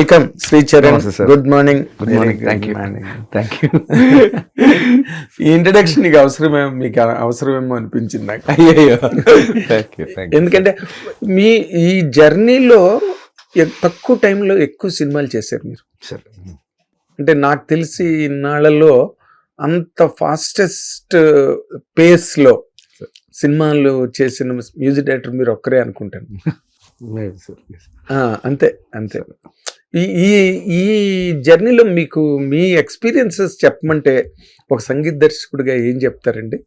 Welcome Shri Charan. Good morning good morning thank you thank you ఈ introduction నీకు అవసరమేమో మీకు అవసరమేమో అనిపించింది నాకు. అయ్యో ఎందుకంటే మీ ఈ జర్నీలో తక్కువ టైంలో ఎక్కువ సినిమాలు చేశారు మీరు. అంటే నాకు తెలిసి ఇన్నాళ్ళలో అంత ఫాస్టెస్ట్ పేస్లో సినిమాలు చేసిన మ్యూజిక్ డైరెక్టర్ మీరు ఒక్కరే అనుకుంటాను. అంతే అంతే. ఈ ఈ ఈ జర్నీలో మీకు మీ ఎక్స్పీరియన్సెస్ చెప్పమంటే ఒక సంగీత దర్శకుడిగా ఏం చెప్తారండి?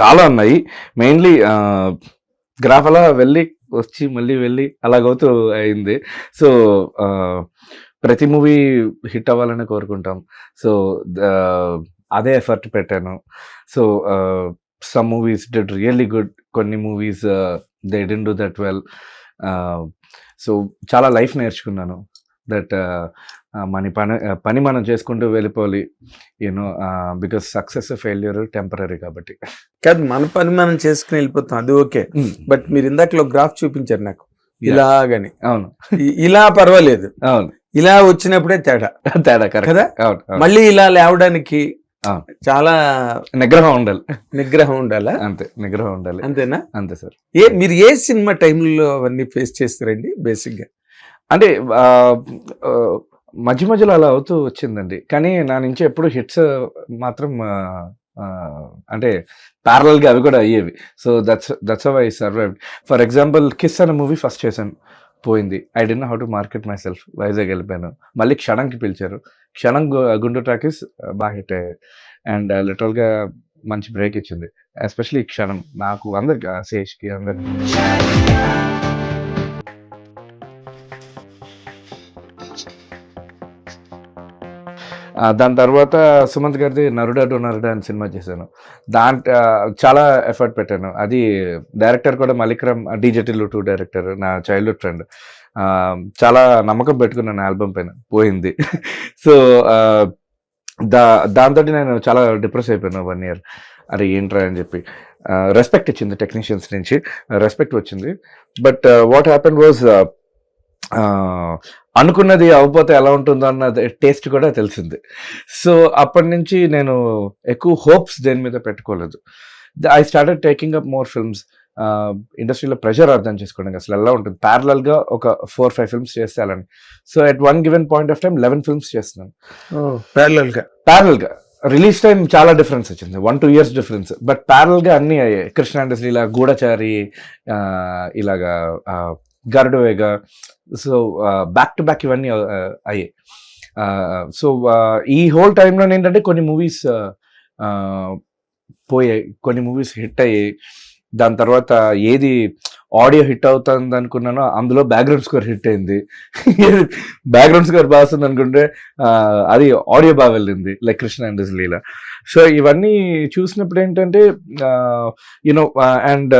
చాలా ఉన్నాయి. మెయిన్లీ గ్రాఫ్ అలా వెళ్ళి వచ్చి మళ్ళీ వెళ్ళి అలాగవుతూ అయింది. సో ప్రతి మూవీ హిట్ అవ్వాలని కోరుకుంటాం. సో అదే ఎఫర్ట్ పెట్టాను. So some movies did really good కొన్ని movies they didn't do that well so చాలా లైఫ్ నేర్చుకున్నాను. దట్ మన పని పని మనం చేసుకుంటూ వెళ్ళిపోవాలి. You know because success failure temporary కాబట్టి. కాదు మన పని మనం చేసుకుని వెళ్ళిపోతాం. అది ఓకే. బట్ మీరు ఇందాకలో గ్రాఫ్ చూపించారు నాకు. ఇలాగని. అవును. ఇలా పర్వాలేదు. అవును. ఇలా వచ్చినప్పుడే తేడా. తేడా కదా? మళ్ళీ ఇలా లేవడానికి. చాలా నిగ్రహం ఉండాలి. నిగ్రహం ఉండాలా? అంతే నిగ్రహం ఉండాలి. అంతేనా? అంతే సార్. ఏ మీరు ఏ సినిమా టైంలో అవన్నీ ఫేస్ చేస్తారండి బేసిక్గా అంటే మధ్య మధ్యలో అలా అవుతూ వచ్చిందండి. కానీ నా నుంచి ఎప్పుడు హిట్స్ మాత్రం అంటే ప్యారల్గా అవి కూడా అయ్యేవి. So that's that's I survive for example Kiss అనే మూవీ ఫస్ట్ చేశాను. పోయింది. I didn't how to market myself Vizag వెళ్ళిపోయాను. మళ్ళీ క్షణంకి పిలిచారు. క్షణం గుండు టాకీస్ బాగా హిట్ అయ్యాయి. అండ్ లిటరల్గా మంచి బ్రేక్ ఇచ్చింది. ఎస్పెషలీ క్షణం. నాకు అందరికి శేష్కి అందరికి. దాని తర్వాత సుమంత్ గారిది నరుడా డు నరుడా అని సినిమా చేశాను. దాంట్ చాలా ఎఫర్ట్ పెట్టాను. అది డైరెక్టర్ కూడా Mallikram DJ Tillu two director నా చైల్డ్హుడ్ ఫ్రెండ్. చాలా నమ్మకం పెట్టుకున్నాను ఆల్బమ్ పైన. పోయింది. సో దా దాంతో నేను చాలా డిప్రెస్ అయిపోయాను వన్ ఇయర్. అరే ఏంట్రా అని చెప్పి. రెస్పెక్ట్ ఇచ్చింది టెక్నీషియన్స్ నుంచి. రెస్పెక్ట్ వచ్చింది. బట్ వాట్ హ్యాపెన్ వాజ్ అనుకున్నది అవ్వకపోతే ఎలా ఉంటుందో అన్న టేస్ట్ కూడా తెలిసింది. సో అప్పటి నుంచి నేను ఎక్కువ హోప్స్ దేని మీద పెట్టుకోలేదు. I started taking up more films ఇండస్ట్రీలో ప్రెషర్ అర్థం చేసుకోవడానికి అసలు ఎలా ఉంటుంది? ప్యారలల్గా ఒక ఫోర్ ఫైవ్ ఫిల్మ్స్ చేస్తే అలాని so at one given point of time eleven films చేస్తున్నాను. ప్యారలల్గా. ప్యారల్గా. రిలీజ్ టైం చాలా డిఫరెన్స్ వచ్చింది. One two years difference but ప్యారల్గా అన్ని అయ్యాయి. కృష్ణాండస్ ఇలా గూఢచారి ఇలాగా గరుడ వేగ సో బ్యాక్ టు బ్యాక్ ఇవన్నీ అయ్యాయి. సో ఈ హోల్ టైంలో ఏంటంటే కొన్ని మూవీస్ పోయాయి కొన్ని మూవీస్ హిట్ అయ్యాయి. దాని తర్వాత ఏది ఆడియో హిట్ అవుతుంది అనుకున్నానో అందులో బ్యాక్గ్రౌండ్ స్కోర్ హిట్ అయింది. బ్యాక్గ్రౌండ్ స్కోర్ బాగా వస్తుంది అనుకుంటే అది ఆడియో బాగా వెళ్ళింది like Krishna and Leela so ఇవన్నీ చూసినప్పుడు ఏంటంటే యూనో అండ్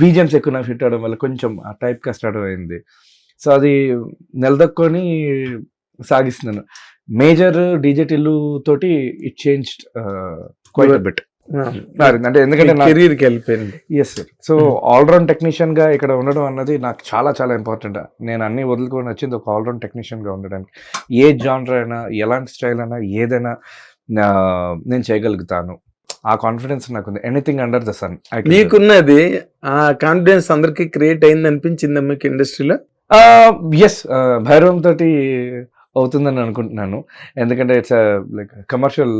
బీజిఎమ్స్ ఎక్కువ నాకు హిట్ అవడం వల్ల కొంచెం ఆ టైప్ కాస్ట్ అవడం అయింది. సో అది నిలదొక్కొని సాగిస్తున్నాను. మేజర్ డీజే టిల్లు తోటి ఇట్ చేంజ్ క్వైట్ బిట్ అంటే ఎందుకంటే నా కెరీర్కి వెళ్ళిపోయింది yes sir so all round టెక్నీషియన్గా ఇక్కడ ఉండడం అన్నది నాకు చాలా చాలా ఇంపార్టెంట్ నేను అన్ని వదులుకొని వచ్చింది ఒక ఆల్రౌండ్ టెక్నీషియన్గా ఉండడానికి. ఏ జానర్ అయినా ఎలాంటి స్టైల్ అయినా ఏదైనా నేను చేయగలుగుతాను. ఆ కాన్ఫిడెన్స్ నాకు ఎనీథింగ్ అండర్ ద సన్ మీకున్నది ఆ కాన్ఫిడెన్స్ అందరికి క్రియేట్ అయింది అనిపించింది మీకు ఇండస్ట్రీలో ఎస్ భైరవం తోటి అవుతుందని అనుకుంటున్నాను. ఎందుకంటే it's like commercial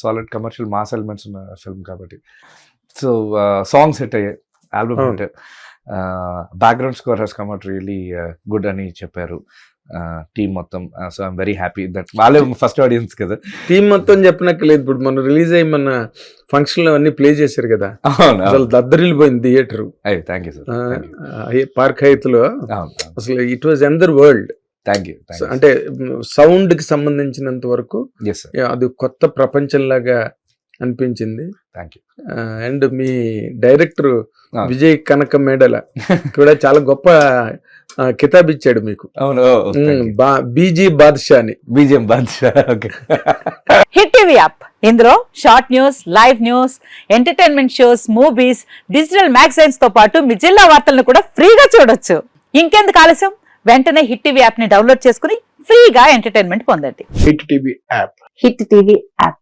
solid commercial mass elements ఉన్న ఫిల్మ్ కాబట్టి. సో సాంగ్స్ హిట్ అయ్యాయి album. Hit background score he's come out really good అని చెప్పారు. టీమ్ మొత్తం. So I'm very happy that వాళ్ళే ఫస్ట్ ఆడియన్స్ కదా. టీం మొత్తం చెప్పనక్కలేదు ఇప్పుడు మన రిలీజ్ అయ్యి మన ఫంక్షన్లో అన్ని ప్లే చేశారు కదా. అసలు దద్దరిల్లిపోయింది థియేటర్ అయ్యి థ్యాంక్ యూ సార్ పార్క్ హైత్లో అవును అసలు it was another world thank you అంటే సౌండ్కి సంబంధించినంత వరకు అది కొత్త ప్రపంచంలాగా అనిపించింది. థ్యాంక్ యూ అండ్ మీ డైరెక్టర్. విజయ్ కనక మేడల కూడా చాలా గొప్ప కితాబ్ ఇచ్చాడు మీకు. అవును బీజీ బాద్షా అని BGM Badshah okay. Hit TV app. ఇందులో short news live news entertainment shows movies digital మ్యాగజైన్స్తో పాటు మీ జిల్లా వార్తలను కూడా ఫ్రీగా చూడొచ్చు. ఇంకెందుకు ఆలస్యం? వెంటనే హిట్ టీవీ యాప్ని డౌన్లోడ్ చేసుకుని ఫ్రీగా ఎంటర్టైన్మెంట్ పొందండి. Hit TV app. Hit TV app.